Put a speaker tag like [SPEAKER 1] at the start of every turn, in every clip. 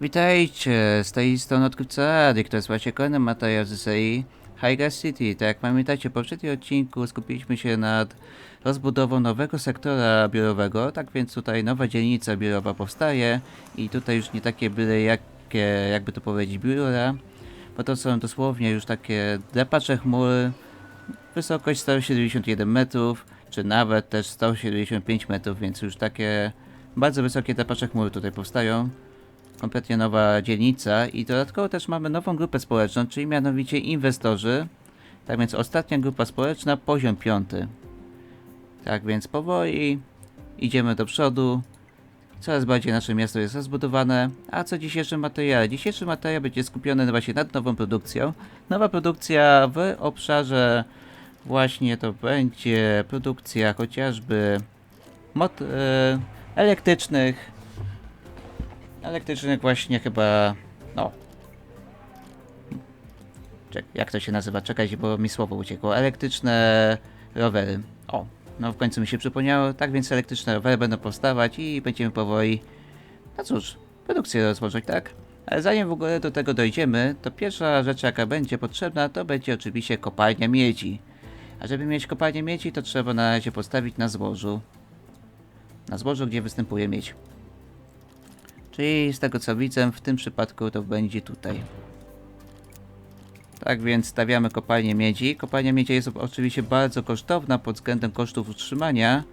[SPEAKER 1] Witajcie, z tej strony odkrywca Adik, to jest właśnie kolejny materiał z serii High Gas City. Tak jak pamiętacie, w poprzednim odcinku skupiliśmy się nad rozbudową nowego sektora biurowego, tak więc tutaj nowa dzielnica biurowa powstaje i tutaj już nie takie byle jakie, jakby to powiedzieć, biura, bo to są dosłownie już takie depacze chmur, wysokość 171 metrów, czy nawet też 175 metrów, więc już takie bardzo wysokie depacze chmur tutaj powstają kompletnie nowa dzielnica i dodatkowo też mamy nową grupę społeczną, czyli mianowicie inwestorzy. Tak więc ostatnia grupa społeczna, poziom piąty. Tak więc powoli idziemy do przodu. Coraz bardziej nasze miasto jest rozbudowane. A co dzisiejszy materiał? Dzisiejszy materiał będzie skupiony właśnie nad nową produkcją. Nowa produkcja w obszarze właśnie to będzie produkcja chociażby mot- e, elektrycznych, elektrycznych właśnie chyba, no. Czek, jak to się nazywa? Czekajcie, bo mi słowo uciekło. Elektryczne rowery. O, no w końcu mi się przypomniało. Tak więc elektryczne rowery będą powstawać i będziemy powoli, no cóż, produkcję rozpocząć, tak? Ale zanim w ogóle do tego dojdziemy, to pierwsza rzecz jaka będzie potrzebna, to będzie oczywiście kopalnia miedzi. A żeby mieć kopalnię miedzi, to trzeba na razie postawić na złożu. Na złożu, gdzie występuje miedź. Czyli z tego co widzę, w tym przypadku to będzie tutaj. Tak więc stawiamy kopalnię miedzi. Kopalnia miedzi jest oczywiście bardzo kosztowna pod względem kosztów utrzymania.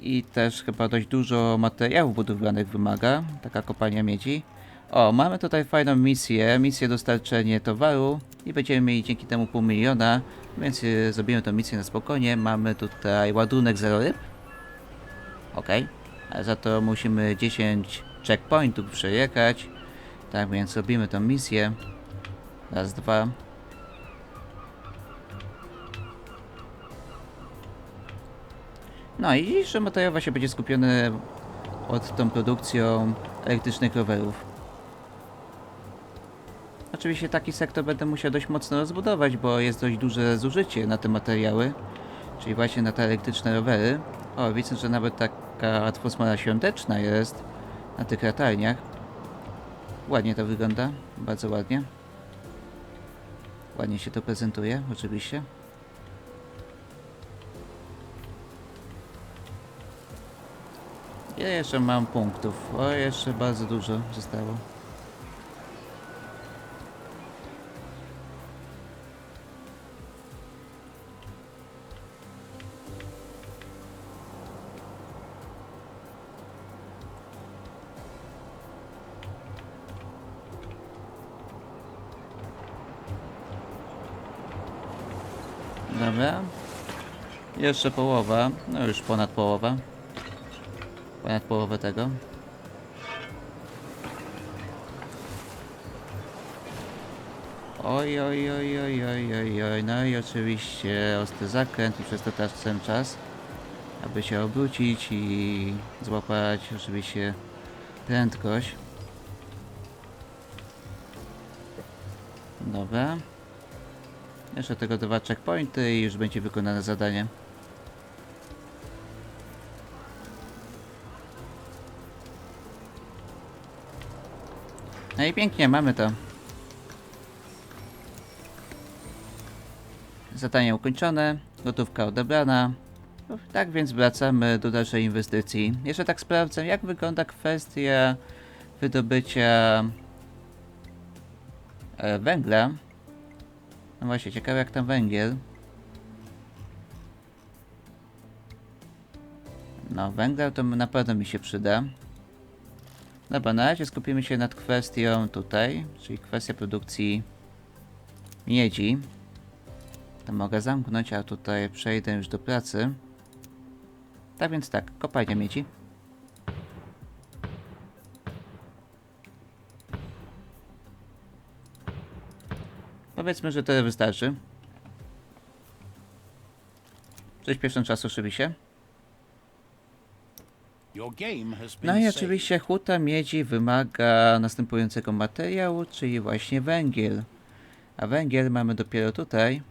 [SPEAKER 1] I też chyba dość dużo materiałów budowlanych wymaga taka kopalnia miedzi. O, mamy tutaj fajną misję, misję dostarczenie towaru i będziemy mieli dzięki temu pół miliona, więc y, zrobimy tę misję na spokojnie. Mamy tutaj ładunek zero ryb. Okej. Ale za to musimy 10 checkpointów przejechać. Tak więc robimy tą misję. Raz, dwa. No i dzisiejszy materiał właśnie będzie skupiony pod tą produkcją elektrycznych rowerów. Oczywiście taki sektor będę musiał dość mocno rozbudować, bo jest dość duże zużycie na te materiały, czyli właśnie na te elektryczne rowery. O, widzę, że nawet taka atmosfera świąteczna jest na tych latarniach. Ładnie to wygląda, bardzo ładnie. Ładnie się to prezentuje, oczywiście. Ile jeszcze mam punktów? O, jeszcze bardzo dużo zostało. Dobra. Jeszcze połowa. No już ponad połowa. Ponad połowę tego. Oj, oj, oj, oj, oj, oj, oj. No i oczywiście ostry zakręt i przez to też ten czas, aby się obrócić i złapać oczywiście prędkość. Dobra. Jeszcze tego dwa checkpointy i już będzie wykonane zadanie. No i pięknie, mamy to. Zadanie ukończone, gotówka odebrana. No, Tak więc wracamy do dalszej inwestycji. Jeszcze tak sprawdzę, jak wygląda kwestia wydobycia e, węgla. No właśnie, ciekawe jak tam węgiel. No, węgiel to na pewno mi się przyda. Dobra, na razie skupimy się nad kwestią tutaj, czyli kwestia produkcji miedzi. To mogę zamknąć, a tutaj przejdę już do pracy. Tak więc tak, kopalnia miedzi. Powiedzmy, że tyle wystarczy. Przyspieszam czas oczywiście. No i oczywiście huta miedzi wymaga następującego materiału, czyli właśnie węgiel. A węgiel mamy dopiero tutaj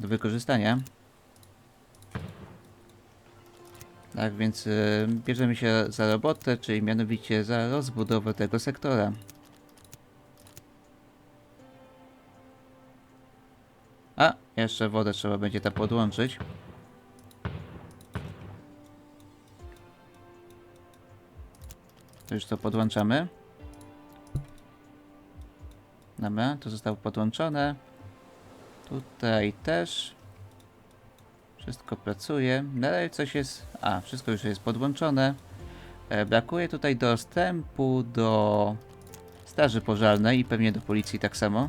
[SPEAKER 1] do wykorzystania. Tak więc y, bierzemy się za robotę, czyli mianowicie za rozbudowę tego sektora. Jeszcze wodę trzeba będzie tam podłączyć. To już to podłączamy. Dobra, to zostało podłączone. Tutaj też. Wszystko pracuje. Dalej coś jest. A, wszystko już jest podłączone. E, brakuje tutaj dostępu do straży pożarnej i pewnie do policji tak samo.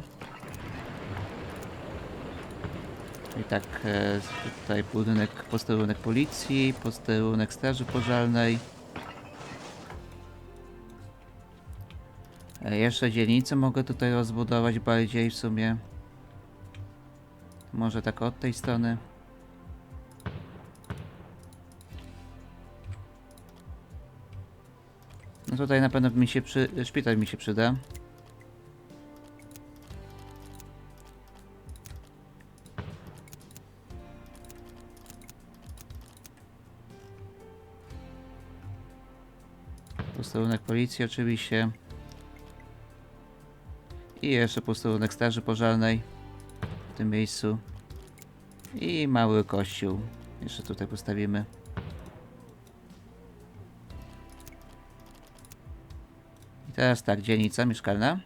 [SPEAKER 1] I tak e, tutaj budynek, posterunek policji, posterunek straży pożarnej. E, jeszcze dzielnicę mogę tutaj rozbudować bardziej w sumie. Może tak od tej strony. No tutaj na pewno mi się przy... szpital mi się przyda. Posterunek policji oczywiście. I jeszcze posterunek straży pożarnej w tym miejscu. I mały kościół. Jeszcze tutaj postawimy. I teraz tak, dzielnica mieszkalna.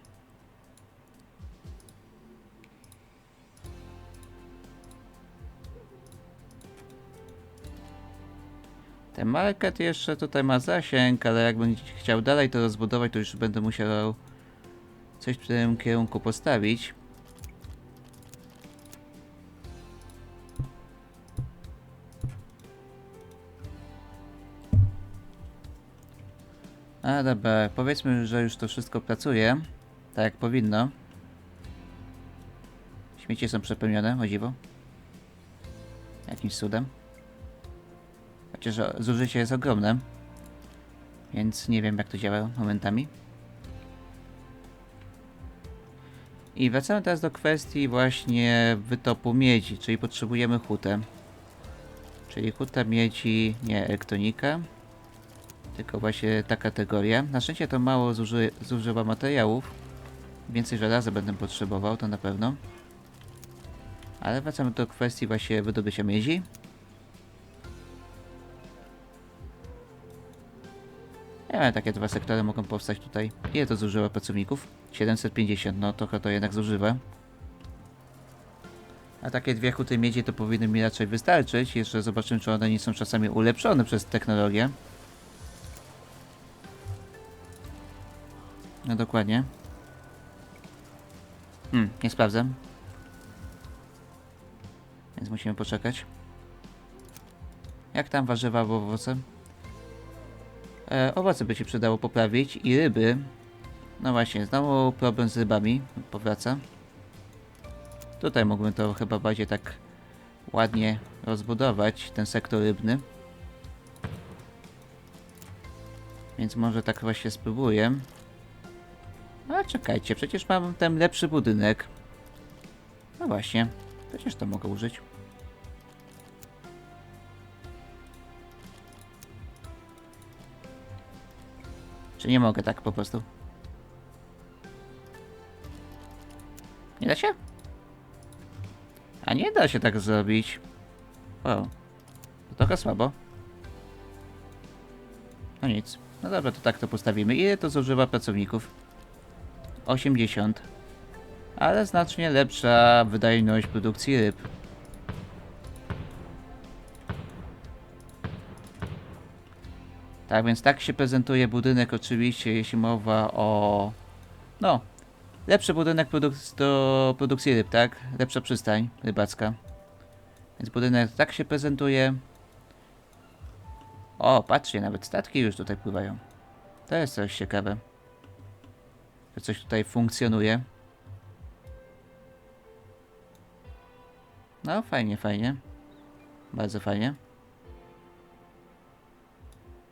[SPEAKER 1] Ten market jeszcze tutaj ma zasięg, ale jakbym chciał dalej to rozbudować, to już będę musiał coś w tym kierunku postawić. A dobra, powiedzmy, że już to wszystko pracuje, tak jak powinno. Śmieci są przepełnione, o dziwo. Jakimś cudem. O- zużycie jest ogromne. Więc nie wiem jak to działa momentami. I wracamy teraz do kwestii właśnie wytopu miedzi, czyli potrzebujemy hutę. Czyli huta miedzi, nie elektronika, tylko właśnie ta kategoria. Na szczęście to mało zuży, zużywa materiałów. Więcej żelaza będę potrzebował, to na pewno. Ale wracamy do kwestii właśnie wydobycia miedzi. Wiem, takie dwa sektory mogą powstać tutaj. Ile to zużywa pracowników? 750, no trochę to jednak zużywa. A takie dwie huty miedzi to powinny mi raczej wystarczyć. Jeszcze zobaczymy, czy one nie są czasami ulepszone przez technologię. No dokładnie. Hmm, nie sprawdzę. Więc musimy poczekać. Jak tam warzywa albo owoce? E, owoce by się przydało poprawić i ryby. No właśnie, znowu problem z rybami powraca. Tutaj mógłbym to chyba bardziej tak ładnie rozbudować, ten sektor rybny. Więc może tak właśnie spróbuję. Ale czekajcie, przecież mam ten lepszy budynek. No właśnie, przecież to mogę użyć. Czy nie mogę tak po prostu? Nie da się? A nie da się tak zrobić. O, to trochę słabo. No nic. No dobra, to tak to postawimy. Ile to zużywa pracowników? 80. Ale znacznie lepsza wydajność produkcji ryb. Tak więc tak się prezentuje budynek oczywiście, jeśli mowa o... No, lepszy budynek produk- do produkcji ryb, tak? Lepsza przystań rybacka. Więc budynek tak się prezentuje. O, patrzcie, nawet statki już tutaj pływają. To jest coś ciekawe. Że coś tutaj funkcjonuje. No, fajnie, fajnie. Bardzo fajnie.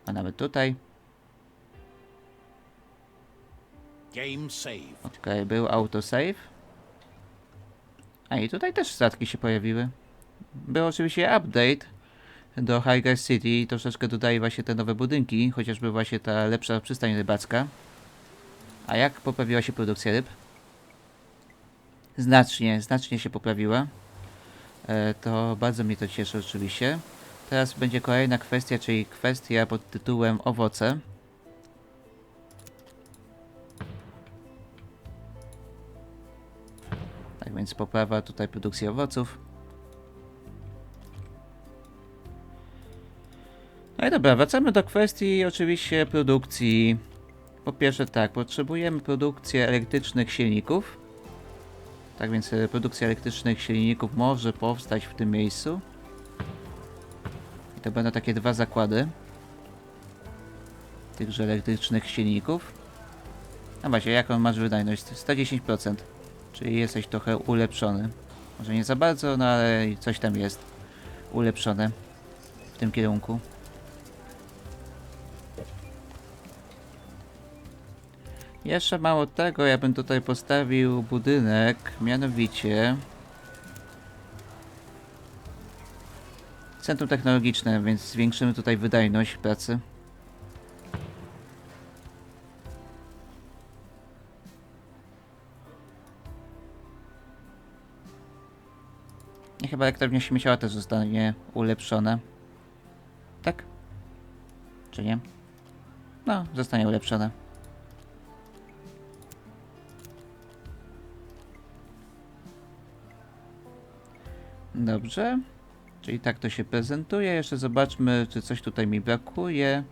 [SPEAKER 1] A nawet tutaj.
[SPEAKER 2] Game saved.
[SPEAKER 1] Okej, był autosave. A i tutaj też statki się pojawiły. Był oczywiście update, do High City i troszeczkę dodaje właśnie te nowe budynki, chociażby właśnie ta lepsza przystań rybacka. A jak poprawiła się produkcja ryb? Znacznie, znacznie się poprawiła. E, to bardzo mnie to cieszy oczywiście. Teraz będzie kolejna kwestia, czyli kwestia pod tytułem owoce. Tak więc poprawa tutaj produkcji owoców. No i dobra, wracamy do kwestii oczywiście produkcji. Po pierwsze tak, potrzebujemy produkcji elektrycznych silników. Tak więc e, produkcja elektrycznych silników może powstać w tym miejscu. To będą takie dwa zakłady. Tychże elektrycznych silników. No właśnie, jaką masz wydajność? 110%. Czyli jesteś trochę ulepszony. Może nie za bardzo, no ale coś tam jest ulepszone w tym kierunku. Jeszcze mało tego, ja bym tutaj postawił budynek, mianowicie Centrum technologiczne, więc zwiększymy tutaj wydajność pracy. I chyba elektrownia śmieciowa też zostanie ulepszona. Tak? Czy nie? No, zostanie ulepszona. Dobrze. Czyli tak to się prezentuje. Jeszcze zobaczmy, czy coś tutaj mi brakuje.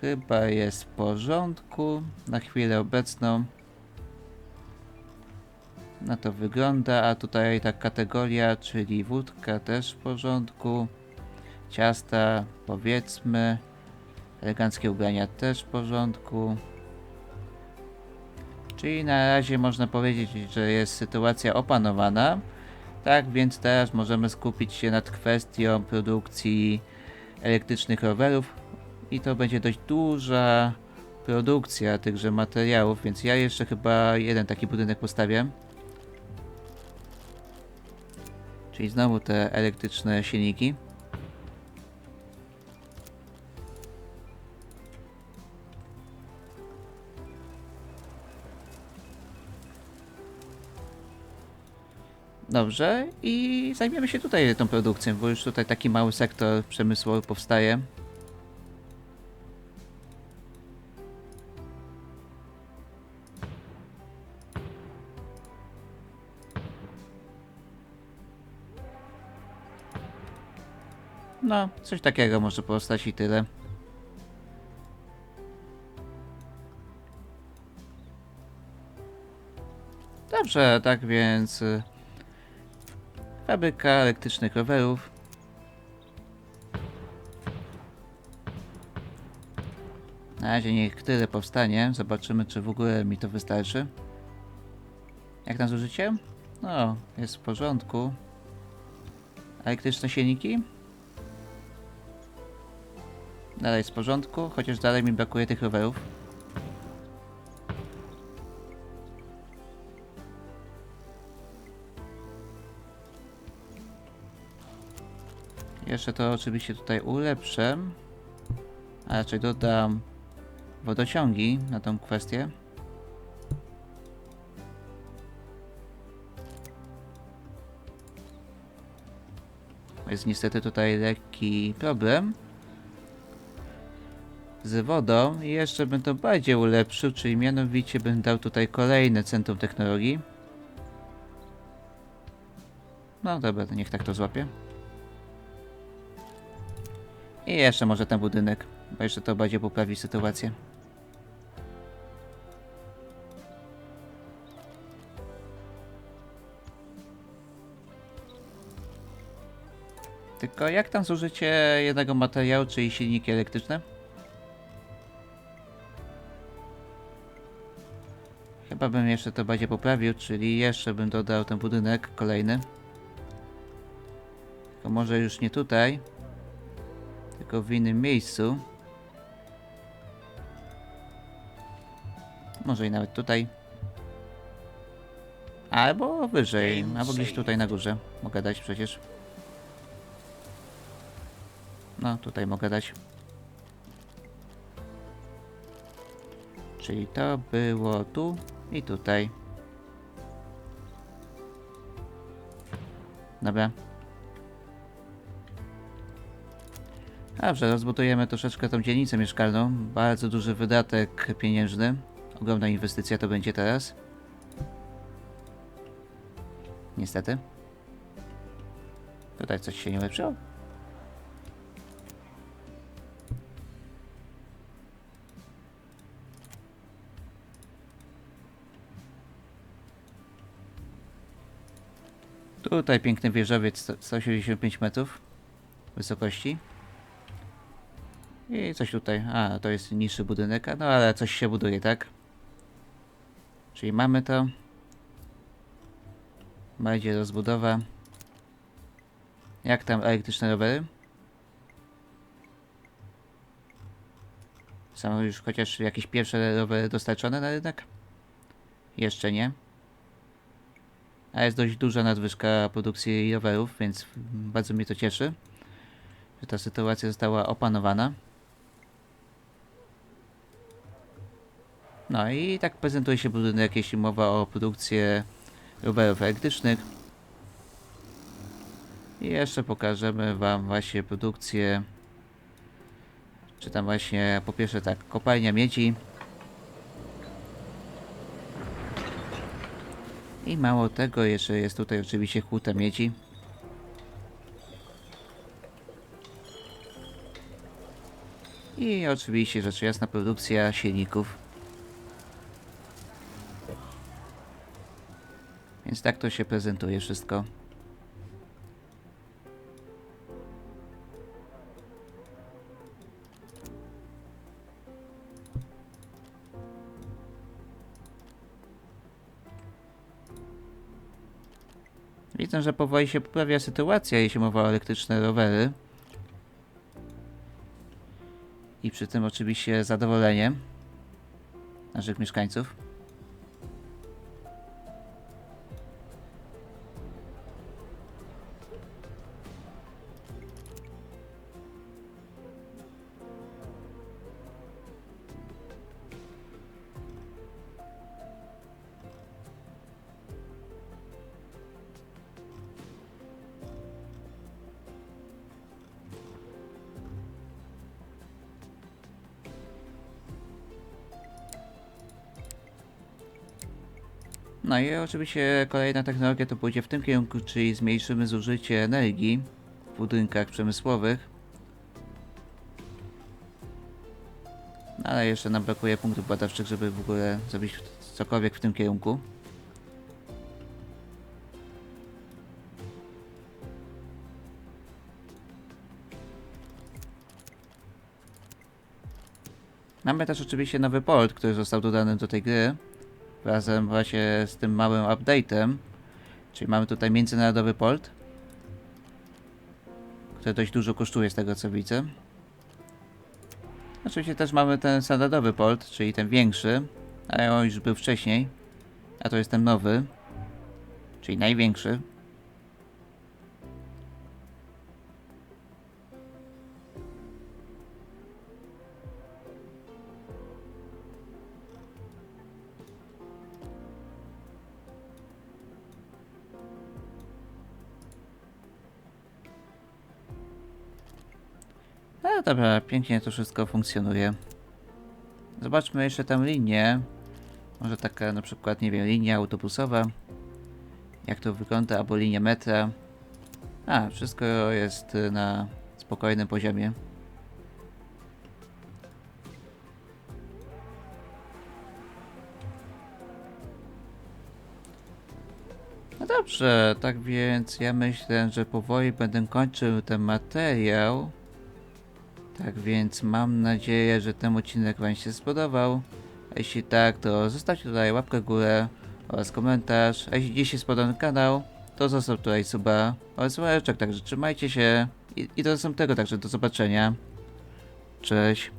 [SPEAKER 1] Chyba jest w porządku. Na chwilę obecną. Na to wygląda. A tutaj ta kategoria, czyli wódka też w porządku. Ciasta, powiedzmy. Eleganckie ubrania też w porządku. Czyli na razie można powiedzieć, że jest sytuacja opanowana. Tak, więc teraz możemy skupić się nad kwestią produkcji elektrycznych rowerów i to będzie dość duża produkcja tychże materiałów, więc ja jeszcze chyba jeden taki budynek postawię. Czyli znowu te elektryczne silniki. Dobrze, i zajmiemy się tutaj tą produkcją, bo już tutaj taki mały sektor przemysłowy powstaje. No, coś takiego może powstać i tyle. Dobrze, tak więc... Fabryka elektrycznych rowerów. Na razie niech tyle powstanie. Zobaczymy, czy w ogóle mi to wystarczy. Jak na zużycie? No, jest w porządku. Elektryczne silniki? Dalej jest w porządku, chociaż dalej mi brakuje tych rowerów. Jeszcze to oczywiście tutaj ulepszę. A raczej dodam wodociągi na tą kwestię. Jest niestety tutaj lekki problem z wodą i jeszcze bym to bardziej ulepszył, czyli mianowicie bym dał tutaj kolejne centrum technologii. No dobra, niech tak to złapie. I jeszcze może ten budynek, bo jeszcze to bardziej poprawi sytuację. Tylko jak tam zużycie jednego materiału, czyli silniki elektryczne? Chyba bym jeszcze to bardziej poprawił, czyli jeszcze bym dodał ten budynek kolejny. Tylko może już nie tutaj, tylko w innym miejscu. Może i nawet tutaj. Albo wyżej, albo gdzieś tutaj na górze. Mogę dać przecież. No, tutaj mogę dać. Czyli to było tu i tutaj. Dobra. Dobrze, rozbudujemy troszeczkę tą dzielnicę mieszkalną. Bardzo duży wydatek pieniężny. Ogromna inwestycja to będzie teraz. Niestety. Tutaj coś się nie ulepszyło. Tutaj piękny wieżowiec, sto- 185 metrów wysokości. I coś tutaj, a to jest niższy budynek, no ale coś się buduje, tak? Czyli mamy to. Będzie rozbudowa. Jak tam elektryczne rowery? Są już chociaż jakieś pierwsze rowery dostarczone na rynek? Jeszcze nie. A jest dość duża nadwyżka produkcji rowerów, więc bardzo mnie to cieszy, że ta sytuacja została opanowana. No i tak prezentuje się budynek, jeśli mowa o produkcję rowerów elektrycznych. I jeszcze pokażemy Wam właśnie produkcję, czy tam właśnie po pierwsze tak, kopalnia miedzi. I mało tego, jeszcze jest tutaj oczywiście huta miedzi. I oczywiście rzecz jasna produkcja silników. Tak to się prezentuje wszystko. Widzę, że powoli się poprawia sytuacja, jeśli mowa o elektryczne rowery. I przy tym oczywiście zadowolenie naszych mieszkańców. No i oczywiście kolejna technologia to pójdzie w tym kierunku, czyli zmniejszymy zużycie energii w budynkach przemysłowych. No, ale jeszcze nam brakuje punktów badawczych, żeby w ogóle zrobić cokolwiek w tym kierunku. Mamy też oczywiście nowy port, który został dodany do tej gry razem właśnie z tym małym update'em. Czyli mamy tutaj międzynarodowy port, który dość dużo kosztuje z tego co widzę. Oczywiście też mamy ten standardowy port, czyli ten większy, ale on już był wcześniej, a to jest ten nowy, czyli największy. Dobra, pięknie to wszystko funkcjonuje. Zobaczmy jeszcze tę linię. Może taka na przykład, nie wiem, linia autobusowa. Jak to wygląda, albo linia metra. A, wszystko jest na spokojnym poziomie. No dobrze, tak więc ja myślę, że powoli będę kończył ten materiał. Tak więc mam nadzieję, że ten odcinek Wam się spodobał. A jeśli tak, to zostawcie tutaj łapkę w górę oraz komentarz. A jeśli dziś się spodobał kanał, to zostaw tutaj suba oraz łeczek. Także trzymajcie się i, i do następnego, także do zobaczenia. Cześć.